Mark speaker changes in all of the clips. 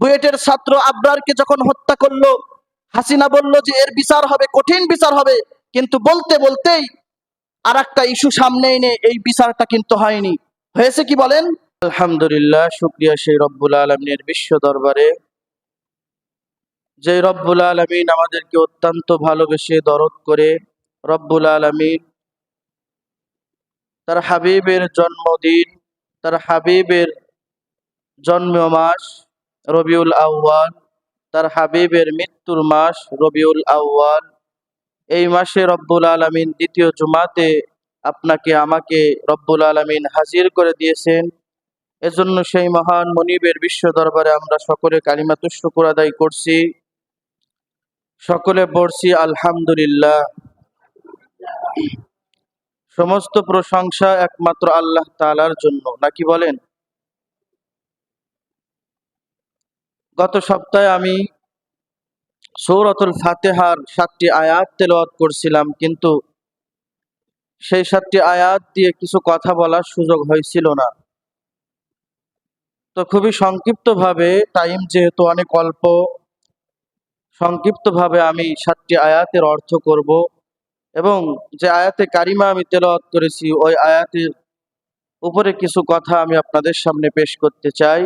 Speaker 1: বুয়েটের ছাত্র আবরারকে যখন হত্যা করল, হাসিনা বলল যে এর বিচার হবে, কঠিন বিচার হবে। কিন্তু বলতে বলতেই আর একটা ইস্যু সামনে এনে এই বিচারটা কিন্তু হয়নি। হয়েছে কি বলেন? আলহামদুলিল্লাহ, শুক্রিয়া সেই রব্বুল আলমিনের বিশ্ব দরবারে। যে রব্বুল আলমিন আমাদেরকে অত্যন্ত ভালোবেসে দরদ করে, রব্বুল আলমিন তার হাবিবের জন্মদিন, তার হাবিবের জন্ম মাস রবিউল আউয়াল, তার হাবিবের মৃত্যুর মাস রবিউল আউয়াল। এই মাসে রব্বুল আলমিন দ্বিতীয় জুমাতে আপনাকে, আমাকে রব্বুল আলমিন হাজির করে দিয়েছেন। এজন্য সেই মহান মনিবের বিশ্ব দরবারে আমরা সকলে কালিমাতু শুকুর আদায় করছি। সকলে পড়ছি আলহামদুলিল্লাহ। সমস্ত প্রশংসা একমাত্র আল্লাহ তালার জন্য। নাকি বলেন? গত সপ্তাহে আমি সৌরতুল ফাতেহার সাতটি আয়াত তেলাওয়াত করছিলাম, কিন্তু সেই সাতটি আয়াত দিয়ে কিছু কথা বলার সুযোগ হয়েছিল না। তো খুবই সংক্ষিপ্তভাবে টাইম যেহেতু অনেক অল্প, সংক্ষিপ্তভাবে আমি সাতটি আয়াতের অর্থ করব এবং যে আয়াতে কারিমা আমি তেলাওয়াত করেছি, ওই আয়াতের উপরে কিছু কথা আমি আপনাদের সামনে পেশ করতে চাই।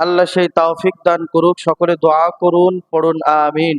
Speaker 1: আল্লাহ সেই তাওফিক দান করুক সকলে দোয়া করুন পড়ুন আমিন।